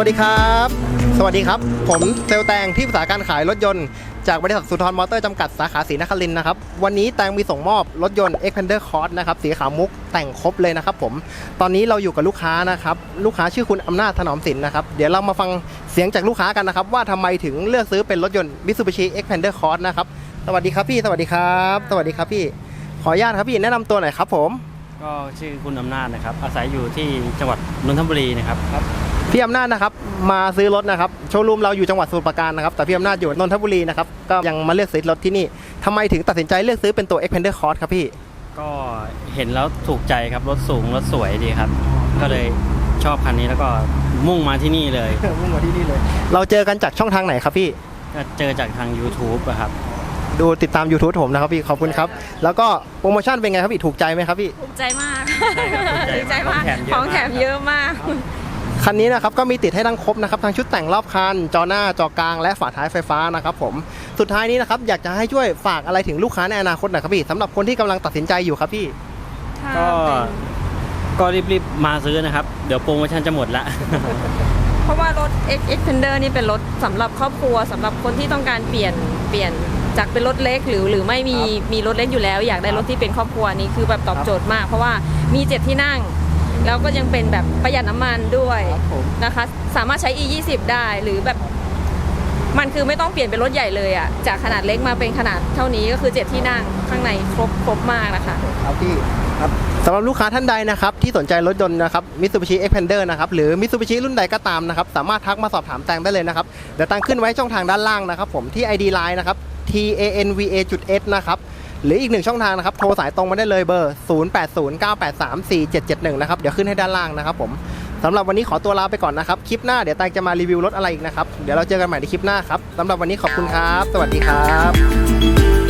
วัสดีครับ สวัสดีครับ ผมเซลแตงที่ปรึกษาการขายรถยนต์ จากบริษัทสุนทรมอเตอร์จำกัดสาขาศรีนครินทร์นะครับ วันนี้แตงมีส่งมอบรถยนต์ Xpander Cross นะครับ สีขาวมุกแต่งครบเลยนะครับผม ตอนนี้เราอยู่กับลูกค้านะครับ ลูกค้าชื่อคุณอำนาจถนอมสินนะครับ เดี๋ยวเรามาฟังเสียงจากลูกค้ากันนะครับ ว่าทำไมถึงเลือกซื้อเป็นรถยนต์ Mitsubishi Xpander Cross นะครับ สวัสดีครับพี่ สวัสดีครับ สวัสดีครับพี่ ขออนุญาตครับพี่แนะนำตัวหน่อยครับผม ก็ชื่อคุณอำนาจนะครับ อาศัยอยู่ที่จังหวัดนนทบุรีนะครับ พี่อำนาจนะครับมาซื้อรถนะครับโชว์รูมเราอยู่จังหวัดสมุทรปราการนะครับแต่พี่อำนาจอยู่นนทบุรีนะครับก็ยังมาเลือกซื้อรถที่นี่ทำไมถึงตัดสินใจเลือกซื้อเป็นตัว Xpander Cross ครับพี่ ก็เห็นแล้วถูกใจครับรถสูงรถสวยดีครับ ก็เลยชอบคันนี้แล้วก็มุ่งมาที่นี่เลยมุ่งมาที่นี่เลย เราเจอกันจากช่องทางไหนครับพี่ก็เจอจากทาง YouTube อะครับ ดูติดตาม YouTube ผมนะครับพี่ขอบคุณครับ แล้วก็โปรโมชั่นเป็นไงครับพี่ถูกใจไหมครับพี่ ภูมิใจมากใช่ครับภูมิใจภูมิใจมากขขอองงแถแถมมเยเยอะอะมามากก คันนี้นะครับก็มีติดให้ทั้งครบนะครับทั้งชุดแต่งรอบคัน จอหน้าจอกลางและฝาท้ายไฟฟ้านะครับผมสุดท้ายนี้นะครับอยากจะให้ช่วยฝากอะไรถึงลูกค้าในอนาคตหน่อยครับพี่สำหรับคนที่กำลังตัดสินใจอยู่ครับพี่ก็ก็รีบๆมาซื้อนะครับ เดี๋ยวโปรโมชั่นจะหมดละ เพราะว่ารถ X Xpander นี่เป็นรถสำหรับครอบครัวสำหรับคนที่ต้องการเปลี่ยนเปลี่ยนจากเป็นรถเล็กหรือหรือไม่มีมีรถเล็กอยู่แล้ว อยากได้รถที่เป็นครอบครัวนี่คือแบบตอบโจทย์มาก เพราะว่ามีเจ็ดที่นั่ง แล้วก็ยังเป็นแบบประหยัดน้ำมันด้วยครับผมนะคะ สามารถใช้ E 2 0ได้หรือแบบมันคือไม่ต้องเปลี่ยนเป็นรถใหญ่เลยอะจากขนาดเล็กมาเป็นขนาดเท่านี้ก็คือเจ็ดที่นั่งข้างในครบครบมากนะคะครับพี่ครับสำหรับลูกค้าท่านใดนะครับที่สนใจรถยนต์นะครับ Mitsubishi Xpander นะครับหรือ Mitsubishi รุ่นใดก็ตามนะครับสามารถทักมาสอบถามแตงได้เลยนะครับเดี๋ยวแตังขึ้นไว้ช่องทางด้านล่างนะครับผมที่ ID Line นะครับ t a n v a s นะครับ หรืออีกหนึ่งช่องทางนะครับ โทรสายตรงมาได้เลยเบอร์ 0809834771 นะครับ เดี๋ยวขึ้นให้ด้านล่างนะครับผมสำหรับวันนี้ขอตัวลาไปก่อนนะครับ คลิปหน้าเดี๋ยวแตงจะมารีวิวรถอะไรอีกนะครับ เดี๋ยวเราเจอกันใหม่ในคลิปหน้าครับสำหรับวันนี้ขอบคุณครับ สวัสดีครับ